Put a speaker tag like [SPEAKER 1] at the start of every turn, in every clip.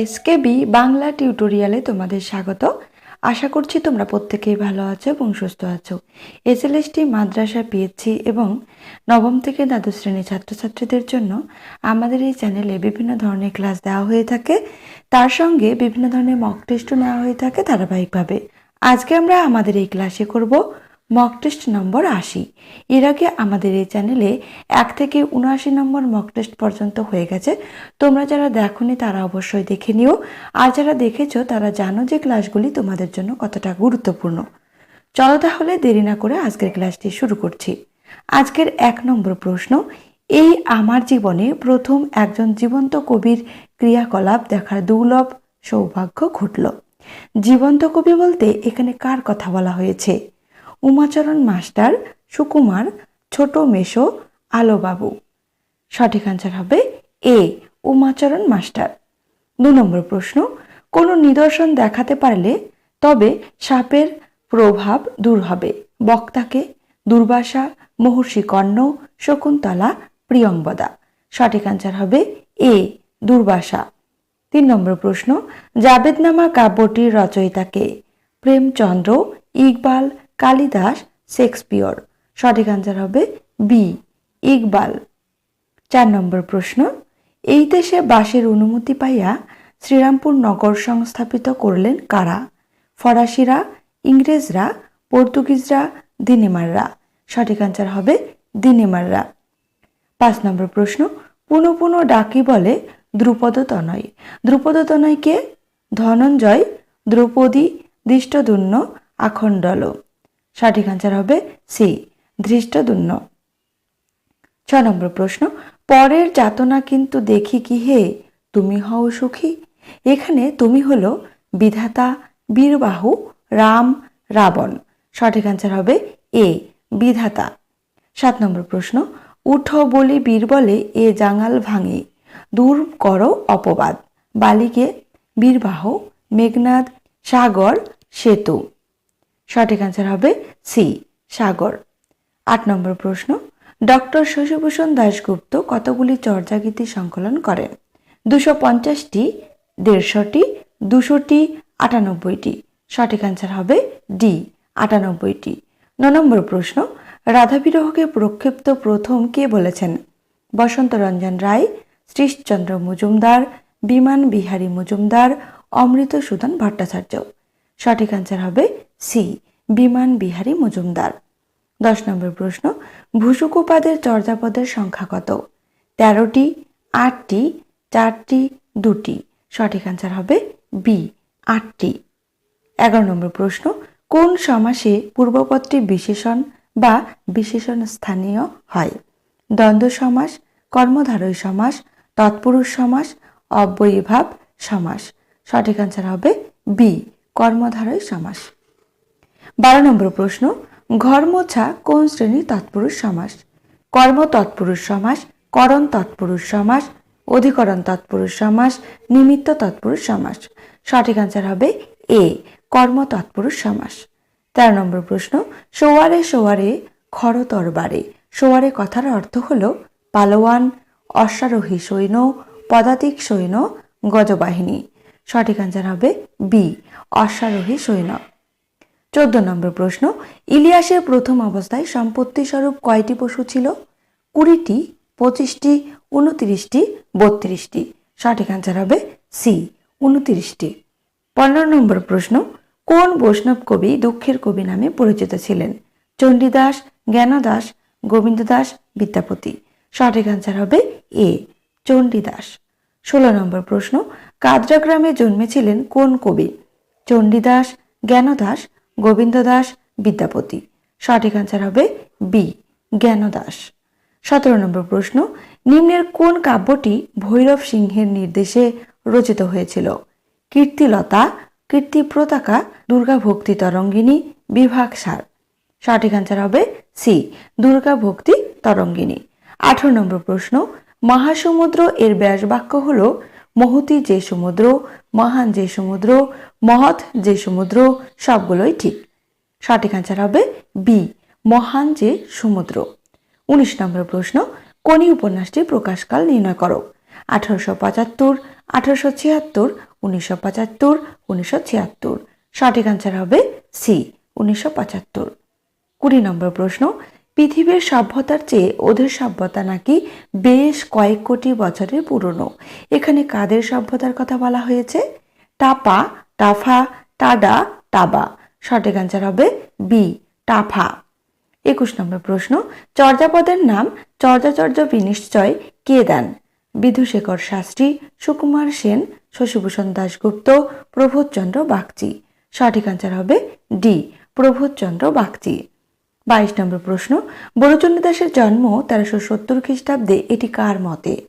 [SPEAKER 1] SKB Bangla টিউটোরিয়ালে তোমাদের স্বাগত। আশা করছি তোমরা প্রত্যেকেই ভালো আছো এবং সুস্থ আছো। এসএলএসটি মাদ্রাসা পিএইচসি এবং নবম থেকে দ্বাদশ শ্রেণির ছাত্রছাত্রীদের জন্য আমাদের এই চ্যানেলে বিভিন্ন ধরনের ক্লাস দেওয়া হয়ে থাকে। তার সঙ্গে বিভিন্ন ধরনের মক টেস্টও নেওয়া হয়ে থাকে ধারাবাহিকভাবে। আজকে আমরা আমাদের এই ক্লাসে করব মক টেস্ট নম্বর আশি। এর আগে আমাদের এই চ্যানেলে এক থেকে উনআশি নম্বর মক টেস্ট পর্যন্ত হয়ে গেছে। তোমরা যারা দেখোনি তারা অবশ্যই দেখে নিও। আর যারা দেখেছ, তারা জানো যে ক্লাসগুলি তোমাদের জন্য কতটা গুরুত্বপূর্ণ। চলো তাহলে দেরি না করে আজকের ক্লাসটি শুরু করছি। আজকের এক নম্বর প্রশ্ন, এই আমার জীবনে প্রথম একজন জীবন্ত কবির ক্রিয়াকলাপ দেখার দুর্লভ সৌভাগ্য ঘটল। জীবন্ত কবি বলতে এখানে কার কথা বলা হয়েছে? উমাচরণ মাস্টার সুকুমার ছোট মেশো আলোবাবু। সঠিক আনসার হবে এ, উমাচরণ মাস্টার। দু নম্বর প্রশ্ন, কোনো নিদর্শন দেখাতে পারলে তবে সাপের প্রভাব দূর হবে। বক্তাকে দুর্বাসা, মহর্ষি কর্ণ, শকুন্তলা প্রিয়ংবদা সঠিক আনসার হবে এ, দুর্বাসা। তিন নম্বর প্রশ্ন, জাবেদনামা কাব্যটির রচয়িতাকে প্রেমচন্দ্র, ইকবাল কালিদাস শেক্সপিয়র। সঠিক আনসার হবে বি ইকবাল। চার নম্বর প্রশ্ন, এই দেশে বাসের অনুমতি পাইয়া শ্রীরামপুর নগর সংস্থাপিত করলেন কারা? ফরাসিরা, ইংরেজরা, পর্তুগিজরা, দিনেমাররা। সঠিক আনসার হবে দিনেমাররা। পাঁচ নম্বর প্রশ্ন, পুনঃ পুনঃ ডাকি বলে দ্রুপদ তনয়। দ্রুপদ তনয়কে ধনঞ্জয়, দ্রৌপদী দৃষ্টদুন্ন আখণ্ডল। সঠিক আনসার হবে সি ধৃষ্টদুন্ন ছ নম্বর প্রশ্ন, পরের যাতনা কিন্তু দেখি কি হে? তুমি হও সুখী। এখানে তুমি হলো বিধাতা, বীরবাহু, রাম, রাবণ। সঠিক আনসার হবে এ বিধাতা। সাত নম্বর প্রশ্ন, উঠো বলি বীর বলে এ জাঙাল ভাঙে। দূর করো অপবাদ। বালিকে, বীরবাহ, মেঘনাদ, সাগর, সেতু। সঠিক আনসার হবে সি সাগর। আট নম্বর প্রশ্ন, ডক্টর শশীভূষণ দাশগুপ্ত কতগুলি চর্যাগীতি সংকলন করেন দুশো পঞ্চাশটি, দেড়শোটি, দুশোটি, আটানব্বইটি। সঠিক আনসার হবে ডি আটানব্বইটি। ন নম্বর প্রশ্ন, রাধাবিরহকে প্রক্ষিপ্ত প্রথম কে বলেছেন? বসন্ত রঞ্জন রায়, শ্রীশচন্দ্র মজুমদার, বিমান বিহারী মজুমদার অমৃত সুদন ভট্টাচার্য। সঠিক আনসার হবে সি বিমান বিহারী মজুমদার। দশ নম্বর প্রশ্ন, ভূসুকোপাদের চর্যাপদের সংখ্যা কত? তেরোটি, আটটি, চারটি, দুটি। সঠিক আনসার হবে বি আটটি। এগারো নম্বর প্রশ্ন, কোন সমাসে পূর্বপত্রী বিশেষণ বা বিশেষণ স্থানীয় হয়? দ্বন্দ্ব সমাস, কর্মধারয় সমাস, তৎপুরুষ সমাস, অব্যয়ীভাব সমাস। সঠিক আনসার হবে বি কর্মধারয় সমাস। বারো নম্বর প্রশ্ন ঘর মোছা কোন শ্রেণির তৎপুরুষ সমাস? কর্ম তৎপুরুষ সমাস, করণ তৎপুরুষ সমাস, অধিকরণ তৎপুরুষ সমাস, নিমিত্ত তৎপুরুষ সমাস। সঠিক আনসার হবে এ, কর্ম তৎপুরুষ সমাস। তেরো নম্বর প্রশ্ন, সোয়ারে সোয়ারে খরতর বারে সোয়ারে কথার অর্থ হল পালোয়ান, অশ্বারোহী সৈন্য, পদাতিক সৈন্য, গজবাহিনী। সঠিক আনসার হবে বি অশ্বারোহী সৈন্য চোদ্দ নম্বর প্রশ্ন, ইলিয়াসের প্রথম অবস্থায় সম্পত্তি স্বরূপ কয়টি পশু ছিল? কুড়িটি, পঁচিশটি, উনত্রিশটি, বত্রিশটি। সঠিক আনসার হবে সি উনত্রিশটি। পনেরো নম্বর প্রশ্ন, কোন বৈষ্ণব কবি দুঃখের কবি নামে পরিচিত ছিলেন? চণ্ডীদাস, জ্ঞানদাস গোবিন্দ দাস বিদ্যাপতি। সঠিক আনসার হবে এ চণ্ডীদাস। ষোলো নম্বর প্রশ্ন কাদরা গ্রামে জন্মেছিলেন কোন কবি? চণ্ডীদাস, জ্ঞানদাস গোবিন্দ দাস বিদ্যাপতি। সঠিক আনসার হবে বি, জ্ঞানদাস। সতেরো নম্বর প্রশ্ন, নিম্নের কোন কাব্যটি ভৈরব সিংহের নির্দেশে রচিত হয়েছিল? কীর্তিলতা কীর্তি প্রতাকা দুর্গা ভক্তি তরঙ্গিনী, বিভাগ সার সঠিক আনসার হবে সি দুর্গা ভক্তি তরঙ্গিনী। আঠারো নম্বর প্রশ্ন, মহাসমুদ্র এর ব্যাস বাক্য হল মহতি যে সমুদ্র, মহান যে সমুদ্র, মহৎ যে সমুদ্র, সবগুলোই ঠিক। সঠিক আনসার হবে বি মহান যে সমুদ্র। উনিশ নম্বর প্রশ্ন, কোনি উপন্যাসটি প্রকাশকাল নির্ণয় করো? আঠারোশো পঁচাত্তর, আঠারোশো ছিয়াত্তর, উনিশশো পঁচাত্তর, উনিশশো ছিয়াত্তর। সঠিক আনসার হবে সি উনিশশো পঁচাত্তর। কুড়ি নম্বর প্রশ্ন পৃথিবীর সভ্যতার চেয়ে ওদের সভ্যতা নাকি বেশ কয়েক কোটি বছরের পুরনো। এখানে কাদের সভ্যতার কথা বলা হয়েছে? টাপা, টাফা, টাডা, টাবা। সঠিক আনসার হবে বি, টাফা। একুশ নম্বর প্রশ্ন, চর্যাপদের নাম চর্যাচর্য বিনিশ্চয় কে দেন? বিধুশেখর শাস্ত্রী, সুকুমার সেন, শশীভূষণ দাশগুপ্ত প্রবোধচন্দ্র বাগচি। সঠিক আনসার হবে ডি প্রবোধচন্দ্র বাগচি। বাইশ নম্বর প্রশ্ন বড়চন্দ্র দাসের জন্ম তেরোশো সত্তর খ্রিস্টাব্দে, এটি কার মতে?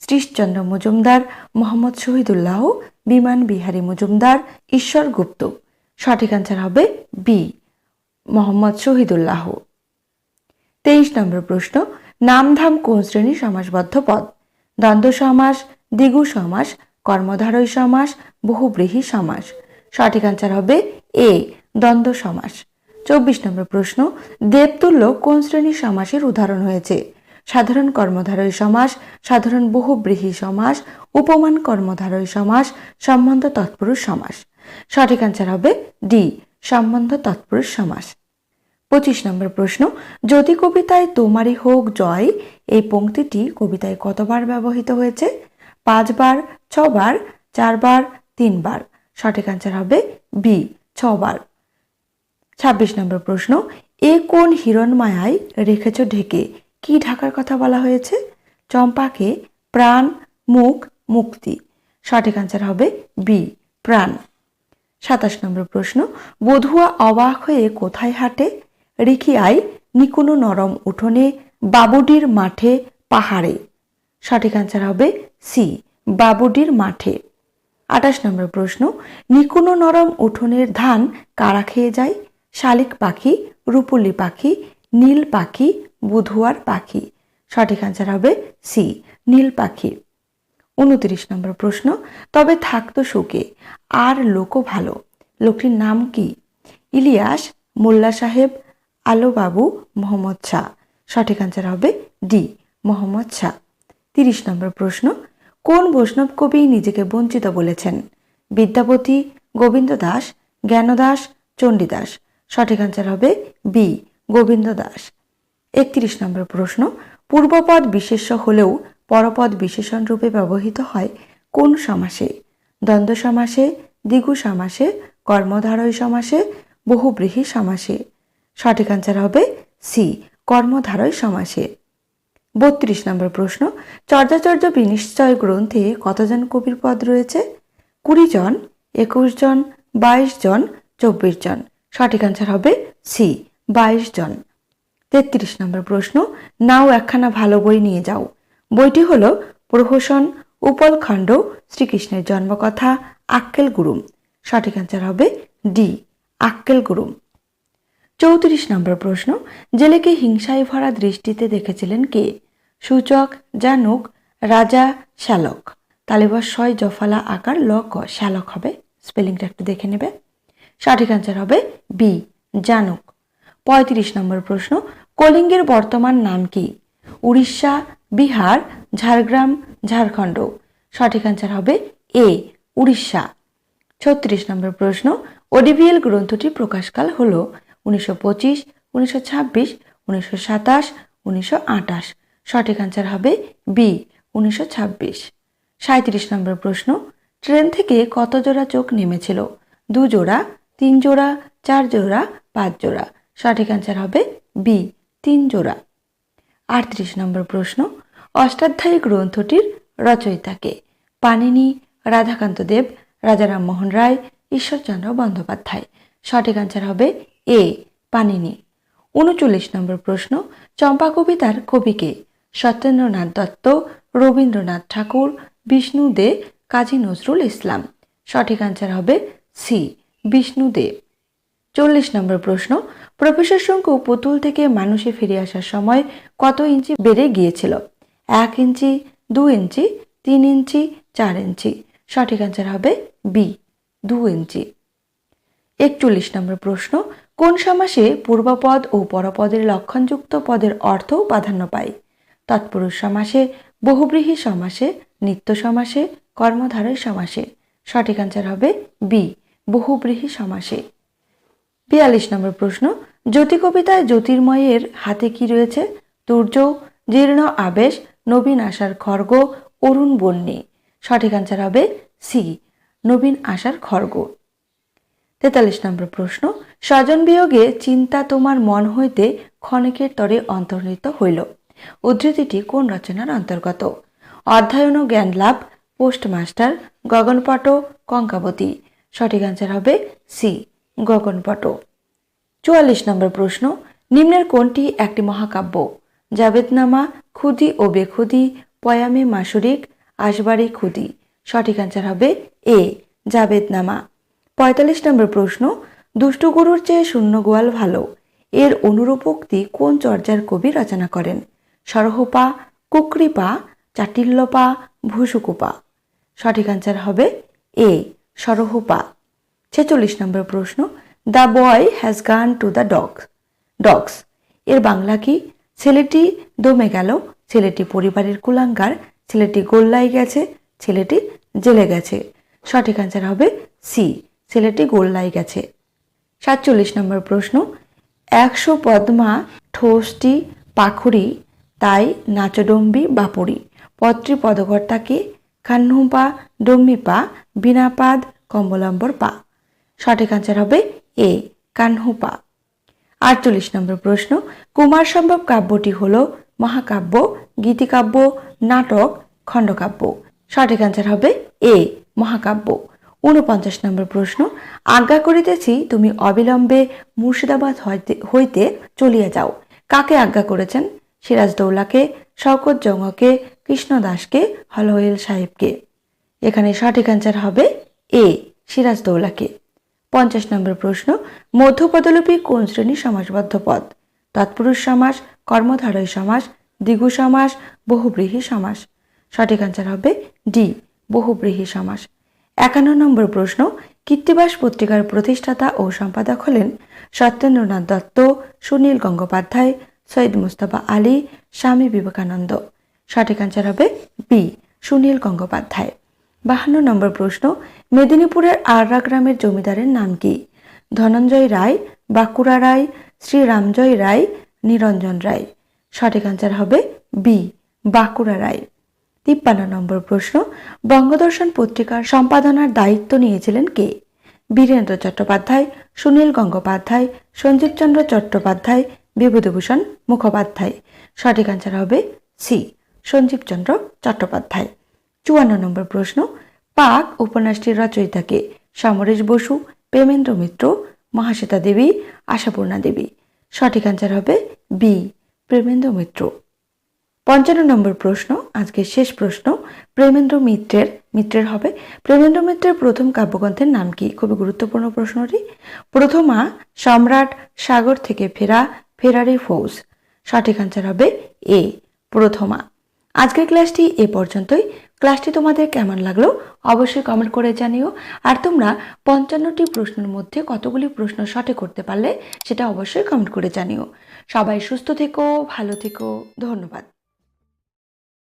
[SPEAKER 1] শ্রীশচন্দ্র মজুমদার, মোহাম্মদ শহীদুল্লাহ, বিমান বিহারী মজুমদার, ঈশ্বর গুপ্ত। সঠিক আনসার হবে বি, মোহাম্মদ শহীদুল্লাহ। তেইশ নম্বর প্রশ্ন, নামধাম কোন শ্রেণির সমাসবদ্ধ পদ? দ্বন্দ্ব সমাস, দ্বিগু সমাস, কর্মধারয় সমাস, বহুব্রীহী সমাস। সঠিক আনসার হবে এ, দ্বন্দ্ব সমাস। চব্বিশ নম্বর প্রশ্ন, দেবতুল্য কোন শ্রেণির সমাসের উদাহরণ হয়েছে? সাধারণ কর্মধারয় সমাস, সাধারণ বহুব্রীহী সমাস, উপমান কর্মধারয় সমাস, সম্বন্ধ তৎপুরুষ সমাস। সঠিক আনসার হবে ডি সম্বন্ধ তৎপুরুষ সমাস। পঁচিশ নম্বর প্রশ্ন, যদি কবিতায় তোমারই হোক জয়, এই পংক্তিটি কবিতায় কতবার ব্যবহৃত হয়েছে? পাঁচবার, ছবার, চারবার, তিনবার। সঠিক আনসার হবে বি ছবার। ছাব্বিশ নম্বর প্রশ্ন, এ কোন হিরণমায়ায় রেখেছ ঢেকে? কি ঢাকার কথা বলা হয়েছে? চম্পাকে প্রাণ, মুখ, মুক্তি। সঠিক আনসার হবে বি, প্রাণ। সাতাশ নম্বর প্রশ্ন, বধুয়া অবাক হয়ে কোথায় হাঁটে? রিখিয়ায় নিকুনো নরম উঠোনে, বাবুডির মাঠে, পাহাড়ে। সঠিক আনসার হবে সি, বাবুডির মাঠে। আঠাশ নম্বর প্রশ্ন, নিকুনো নরম উঠোনের ধান কারা খেয়ে যায়? শালিক পাখি, রূপলি পাখি, নীল পাখি, বুধুয়ার পাখি। সঠিক আনসার হবে সি নীল পাখি। উনত্রিশ নম্বর প্রশ্ন, তবে থাকতো সুখে, আর লোকও ভালো। লোকটির নাম কি? ইলিয়াস, মোল্লা সাহেব আলো বাবু মোহাম্মদ শাহ। সঠিক আনসার হবে ডি মোহাম্মদ শাহ। তিরিশ নম্বর প্রশ্ন, কোন বৈষ্ণব কবি নিজেকে বঞ্চিত বলেছেন? বিদ্যাপতি, গোবিন্দ দাস, জ্ঞানদাস, চণ্ডীদাস। সঠিক আনসার হবে বি গোবিন্দ দাস। একত্রিশ নম্বর প্রশ্ন, পূর্বপদ বিশেষ্য হলেও পরপদ বিশেষণ রূপে ব্যবহৃত হয় কোন সমাসে? দ্বন্দ্ব সমাসে, দ্বিগু সমাসে, কর্মধারয় সমাসে, বহুব্রীহী সমাসে। সঠিক আনসার হবে সি কর্মধারয় সমাসে। বত্রিশ নম্বর প্রশ্ন, চর্যাচর্য বিনিশ্চয় গ্রন্থে কতজন কবির পদ রয়েছে? কুড়ি জন, একুশ জন, বাইশ জন, চব্বিশ জন। সঠিক আনসার হবে সি বাইশ জন। তেত্রিশ নম্বর প্রশ্ন, নাও একখানা ভালো বই নিয়ে যাও। বইটি হল প্রহসন, উপলখণ্ড, শ্রীকৃষ্ণের জন্মকথা, আক্কেল গুরুম। সঠিক আনসার হবে ডি আক্কেল গুরুম। চৌত্রিশ নম্বর প্রশ্ন, জেলেকে হিংসায় ভরা দৃষ্টিতে দেখেছিলেন কে? সূচক, জানুক, রাজা, শ্যালক। তালেবাস জফালা আকার, ল, ক, শ্যালক হবে। স্পেলিংটা একটু দেখে নেবে। সঠিক আনসার হবে বি জানুক। পঁয়ত্রিশ নম্বর প্রশ্ন, কলিঙ্গের বর্তমান নাম কি? উড়িষ্যা, বিহার, ঝাড়গ্রাম, ঝাড়খণ্ড। সঠিক আনসার হবে এ উড়িষ্যা। ছত্রিশ নম্বর প্রশ্ন ওডিভিএল গ্রন্থটি প্রকাশকাল হল উনিশশো পঁচিশ, উনিশশো ছাব্বিশ, উনিশশো সাতাশ, উনিশশো আটাশ। সঠিক আনসার হবে বি উনিশশো ছাব্বিশ। সাঁত্রিশ নম্বর প্রশ্ন, ট্রেন থেকে কত জোড়া চোখ নেমেছিল? দু জোড়া তিন জোড়া, চার জোড়া, পাঁচ জোড়া। সঠিক আনসার হবে বি তিন জোড়া। আটত্রিশ নম্বর প্রশ্ন অষ্টাধ্যায়ী গ্রন্থটির রচয়িতাকে পানিনি রাধাকান্ত দেব, রাজারাম মোহন রায়, ঈশ্বরচন্দ্র বন্দ্যোপাধ্যায়। সঠিক আনসার হবে এ পানিনি উনচল্লিশ নম্বর প্রশ্ন চম্পা কবিতার কবিকে সত্যেন্দ্রনাথ দত্ত, রবীন্দ্রনাথ ঠাকুর, বিষ্ণু দে, কাজী নজরুল ইসলাম। সঠিক আনসার হবে সি বিষ্ণু দে চল্লিশ নম্বর প্রশ্ন, প্রফেসর শঙ্কু পুতুল থেকে মানুষে ফিরে আসার সময় কত ইঞ্চি বেড়ে গিয়েছিল? এক ইঞ্চি, দু ইঞ্চি, তিন ইঞ্চি, চার ইঞ্চি? সঠিক আনসার হবে বি দু ইঞ্চি। একচল্লিশ নম্বর প্রশ্ন, কোন সমাসে পূর্বপদ ও পরপদের লক্ষণযুক্ত পদের অর্থও প্রাধান্য পায়? তৎপুরুষ সমাসে, বহুব্রীহী সমাসে, নিত্য সমাসে, কর্মধারয় সমাসে। সঠিক অ্যান্সার হবে বি বহুব্রীহি সমাসে। বিয়াল্লিশ নম্বর প্রশ্ন জ্যোতি কবিতায় জ্যোতির্ময়ের হাতে কি রয়েছে? দুর্য জীর্ণ আবেশ, নবীন আশার খর্গ, অরুণ বন্যে। সঠিক অ্যান্সার হবে সি, নবীন আশার খর্গ। তেতাল্লিশ নম্বর প্রশ্ন, স্বজন বিয়োগে চিন্তা তোমার মন হইতে ক্ষণিকের তরে অন্তর্নিহিত হইল। উদ্ধৃতিটি কোন রচনার অন্তর্গত? অধ্যয়ন ও জ্ঞান লাভ পোস্টমাস্টার, গগনপট, কঙ্কাবতী। সঠিক অ্যান্সার হবে সি গগনপট। চুয়াল্লিশ নম্বর প্রশ্ন, নিম্নের কোনটি একটি মহাকাব্য? জাবেদনামা, খুদি ও বেখুদি, পয়ামে মাসুরিক আসবারি খুদি। সঠিক অ্যান্সার হবে এ জাবেদনামা। পঁয়তাল্লিশ নম্বর প্রশ্ন, দুষ্টু গরুর চেয়ে শূন্য গোয়াল ভালো। এর অনুরূপোক্তি কোন চর্যার কবি রচনা করেন? সরহপা, কুকরিপা, চাটিল্যপা, ভুসুকুপা। সঠিক অ্যান্সার হবে এ সরহপা। ছেচল্লিশ নম্বর প্রশ্ন the boy has gone to the dog dogs এর বাংলা কি? ছেলেটি দমে গেল, ছেলেটি পরিবারের কুলাঙ্গার, ছেলেটি গোল্লায় গেছে, ছেলেটি জেলে গেছে। সঠিক অ্যান্সার হবে সি ছেলেটি গোল্লায় গেছে। সাতচল্লিশ নম্বর প্রশ্ন, একশো পদ্মা ঠোসটি পাখুরি, তাই নাচডম্বি বাপুরি পত্রী পদকর্তাকে কান্নুপা ডম্মিপা বিনাপাদ কম্বলম্বর পা। সঠিক অ্যান্সার হবে এ কানহুপা আটচল্লিশ নম্বর প্রশ্ন, কুমার সম্ভব কাব্যটি হল মহাকাব্য, গীতিকাব্য, নাটক, খণ্ডকাব্য। সঠিক অ্যান্সার হবে এ, মহাকাব্য। ঊনপঞ্চাশ নম্বর প্রশ্ন, আজ্ঞা করিতেছি তুমি অবিলম্বে মুর্শিদাবাদ হইতে চলিয়া যাও। কাকে আজ্ঞা করেছেন? সিরাজদৌলাকে, শওকত জঙ্গকে কৃষ্ণ দাসকে হলহইল সাহেবকে। এখানে সঠিক অ্যান্সার হবে এ সিরাজদৌলাকে। পঞ্চাশ নম্বর প্রশ্ন, মধ্যপদলোপী কোন শ্রেণির সমাসবদ্ধ পদ? তৎপুরুষ সমাস, কর্মধারয় সমাস, দ্বিগু সমাস, বহুব্রীহি সমাস। সঠিক অ্যান্সার হবে ডি বহুব্রীহি সমাস। একান্ন নম্বর প্রশ্ন, কীর্তিবাস পত্রিকার প্রতিষ্ঠাতা ও সম্পাদক হলেন সত্যেন্দ্রনাথ দত্ত, সুনীল গঙ্গোপাধ্যায়, সৈয়দ মুস্তফা আলী, স্বামী বিবেকানন্দ। সঠিক অ্যান্সার হবে বি সুনীল গঙ্গোপাধ্যায়। বাহান্ন নম্বর প্রশ্ন, মেদিনীপুরের আররা গ্রামের জমিদারের নাম কি? ধনঞ্জয় রায়, বাঁকুড়া রায়, শ্রীরামজয় রায়, নিরঞ্জন রায়। সঠিক অ্যান্সার হবে বি বাঁকুড়া রায়। তিপ্পান্ন নম্বর প্রশ্ন, বঙ্গদর্শন পত্রিকার সম্পাদনার দায়িত্ব নিয়েছিলেন কে? বীরেন্দ্র চট্টোপাধ্যায়, সুনীল গঙ্গোপাধ্যায় সঞ্জীবচন্দ্র চট্টোপাধ্যায়, বিভূতিভূষণ মুখোপাধ্যায়। সঠিক অ্যান্সার হবে সি সঞ্জীবচন্দ্র চট্টোপাধ্যায়। চুয়ান্ন নম্বর প্রশ্ন, পাক উপন্যাসটির রচয়িতাকে সমরেশ বসু, প্রেমেন্দ্র মিত্র, মহাশ্বেতা দেবী, আশাপূর্ণা দেবী। সঠিক অ্যান্সার হবে বি প্রেমেন্দ্র মিত্র। পঞ্চান্ন নম্বর প্রশ্ন, আজকের শেষ প্রশ্ন, প্রেমেন্দ্র মিত্রের মিত্রের হবে। প্রেমেন্দ্র মিত্রের প্রথম কাব্যগ্রন্থের নাম কি? খুবই গুরুত্বপূর্ণ প্রশ্নটি। প্রথমা সম্রাট সাগর থেকে ফেরা ফেরারি ফৌজ। সঠিক অ্যান্সার হবে এ প্রথমা আজকের ক্লাসটি এ পর্যন্তই। ক্লাসটি তোমাদের কেমন লাগল অবশ্যই কমেন্ট করে জানিও। আর তোমরা পঞ্চান্নটি প্রশ্নের মধ্যে কতগুলি প্রশ্ন সঠিক করতে পারলে সেটা অবশ্যই কমেন্ট করে জানিও। সবাই সুস্থ থেকো, ভালো থেকো, ধন্যবাদ।